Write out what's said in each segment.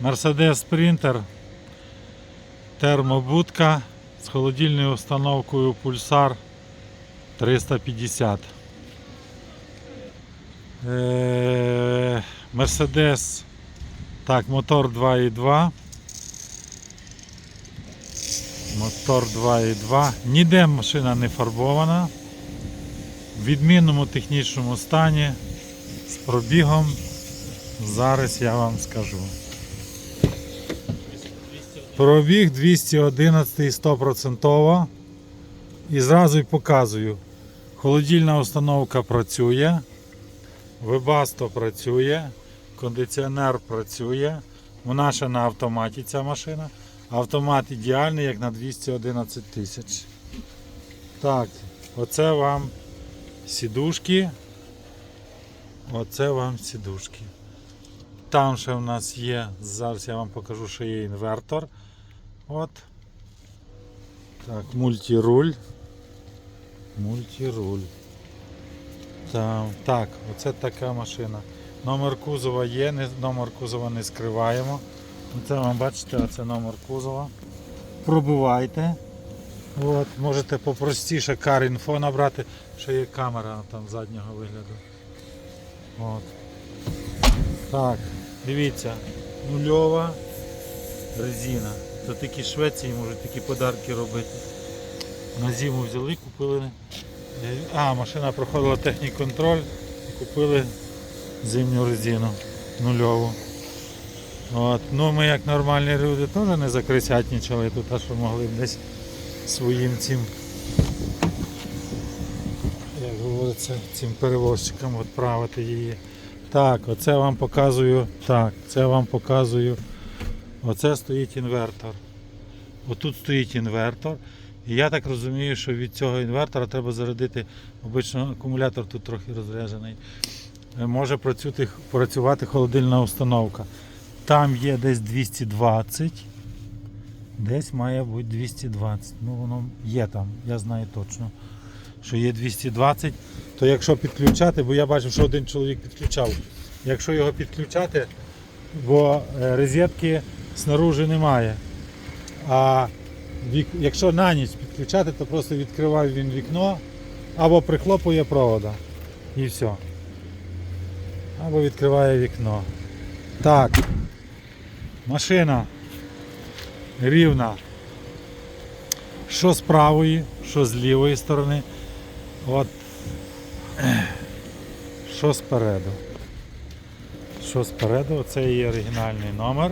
Mercedes Sprinter, термобудка з холодильною установкою Pulsar 350. Е, Mercedes, так, мотор 2.2. Мотор 2.2. Ніде машина не фарбована. В відмінному технічному стані з пробігом. Зараз я вам скажу. Пробіг 211 100%. І зразу показую. Холодильна установка працює, вебасто працює, кондиціонер працює. Вона ще на автоматі ця машина. Автомат ідеальний, як на 211 тисяч. Так, оце вам сідушки. Оце вам сідушки. Там ще в нас є, зараз я вам покажу, що є інвертор. От. Так, мультируль. Мультируль. Там, так, оце така машина. Номер кузова є, не, номер кузова не скриваємо. Це вам бачите, оце номер кузова. Пробувайте. От, можете попростіше CarInfo набрати, що є камера там заднього вигляду. От. Так, дивіться, нульова резина. Це такі Швеції можуть такі подарки робити. На зиму взяли, купили. А, машина проходила технік-контроль, купили зимню резину нульову. От. Ну ми як нормальні люди теж не закрисятнічали тут, а що могли б десь своїм цим, як говориться, цим перевозчикам відправити її. Так, оце вам показую. Так, це вам показую. Оце стоїть інвертор. Отут стоїть інвертор. І я так розумію, що від цього інвертора треба зарядити. Обично акумулятор тут трохи розряджений. Е, Може працювати, працювати холодильна установка. Там є десь 220. Десь має бути 220. Ну воно є там, я знаю точно, що є 220. То якщо підключати, бо я бачив, що один чоловік підключав. Якщо його підключати, бо е, розетки снаружи немає. А якщо на ніч підключати, то просто відкриває він вікно або прихлопує провода. І все. Або відкриває вікно. Так. Машина рівна. Що з правої, що з лівої сторони. От. Що спереду. Що спереду, це є оригінальний номер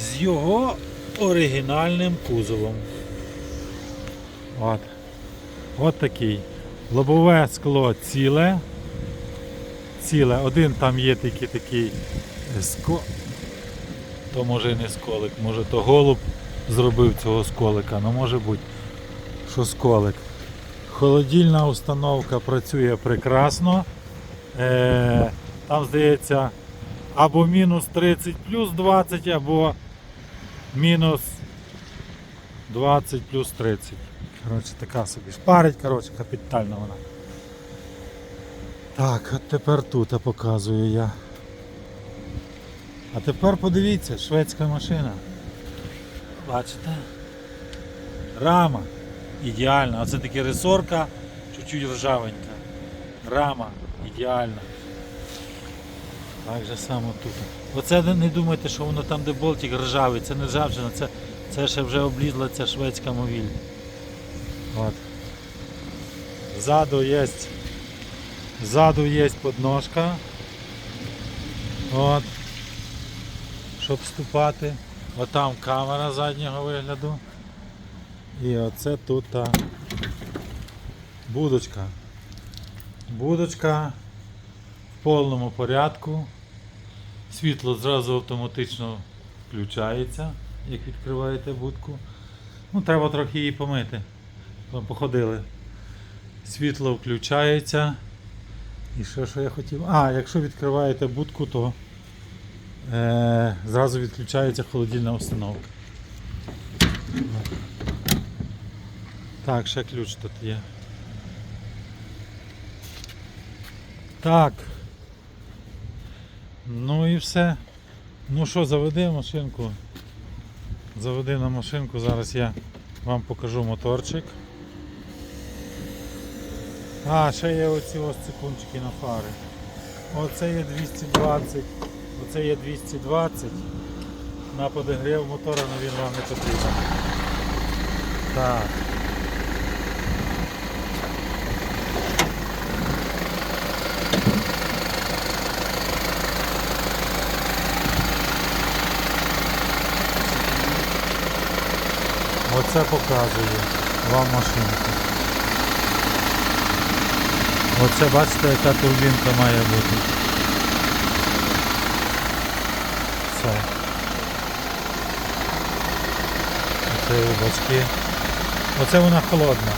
з його оригінальним кузовом. От. От такий. Лобове скло ціле. Ціле. Один там є такий такий ско... То може і не сколик, може то голуб зробив цього сколика, ну може бути, що сколик. Холодильна установка працює прекрасно. Е, там здається або мінус 30 плюс 20, або мінус 20 плюс 30. Коротше, така собі шпарить, коротше, капітально вона. Так, от тепер тут показую я. А тепер подивіться, шведська машина. Бачите? Рама. Ідеальна. Оце таке ресорка, чуть-чуть ржавенька. Рама ідеальна. Так же само тут. Оце не думайте, що воно там, де болтик ржавий, це не ржавчина, це, це ще вже облізла ця шведська мовіль. От. Ззаду є. Ззаду є подножка. От. Щоб вступати. Отам камера заднього вигляду. І оце тут та будочка. Будочка в повному порядку. Світло зразу автоматично включається, як відкриваєте будку. Ну, треба трохи її помити. Походили. Світло включається. І що, що я хотів? А, якщо відкриваєте будку, то е, зразу відключається холодильна установка. Так, ще ключ тут є. Так. Ну і все. Ну що, заведи машинку. Заведи на машинку, зараз я вам покажу моторчик. А, ще є оці ось секундчики на фари. Оце є 220, оце є 220. На подогрів мотора, але він вам не потрібен. Так. Оце показую вам машинку. Оце бачите, яка турбінка має бути. Все. Оце бачки. Оце вона холодна.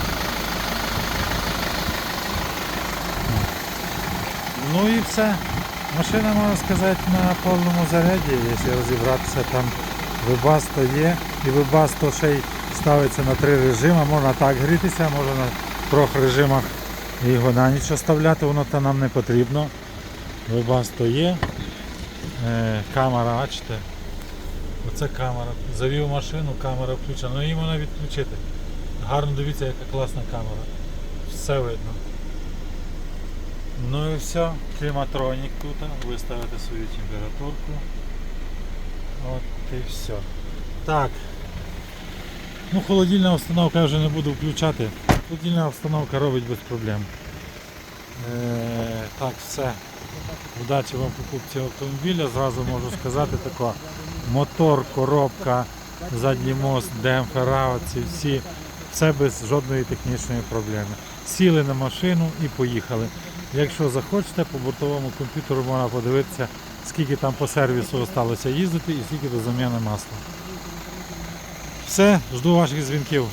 Ну і все. Машина, можна сказати, на повному заряді, якщо розібратися, там вибасто є. І вибасто ще й ставиться на три режими. Можна так грітися, можна на трьох режимах його на ніч оставляти, воно то нам не потрібно. Вибасто є. Е, камера, бачите? Оце камера. Завів машину, камера включена. Ну її можна відключити. Гарно дивіться, яка класна камера. Все видно. Ну і все, кліматронік тут, ви ставите свою температурку. От і все. Так. Ну, холодильна установка я вже не буду включати. Холодильна установка робить без проблем. Е, так, все. Удачі вам покупці автомобіля. Зразу можу сказати тако. Мотор, коробка, задній мост, демпфера, оці всі. Все без жодної технічної проблеми. Сіли на машину і поїхали. Якщо захочете, по бортовому комп'ютеру можна подивитися, скільки там по сервісу залишилося їздити і скільки до заміни масла. Все, жду ваших дзвінків.